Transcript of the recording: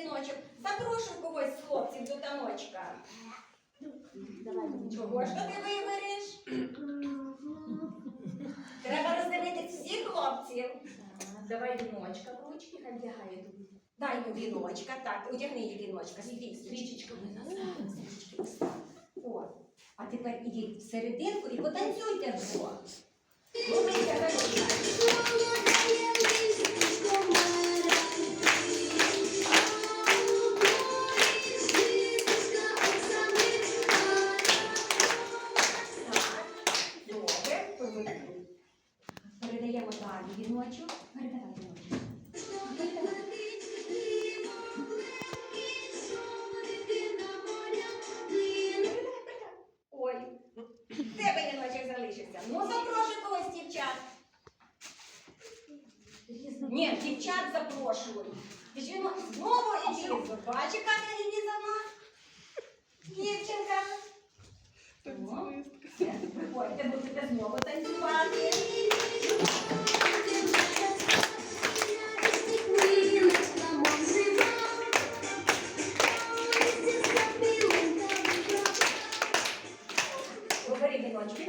віночок. Запрошу когось з хлопців до таночка. Чого ж то ти вибереш? Треба роздивити всіх хлопців. Давай віночка в ручки, хай вдягає тобі. Дай йому віночка, так, одягни її віночка, Стій, стрічечка вона. О, а тепер ідіть в серединку і потанцюйте вдвох. Передаємо далі віночок. Передавай віночок. Передавай. Ой, в тебе віночок залишився. Ну, запрошуй когось дівчат. Ні, дівчат запрошую. Ти ж він знову іди. Бачиш, яка ти Лізана? Дівчинка. О, все, Приходьте, будете знову танцювати. 隔离病毒你去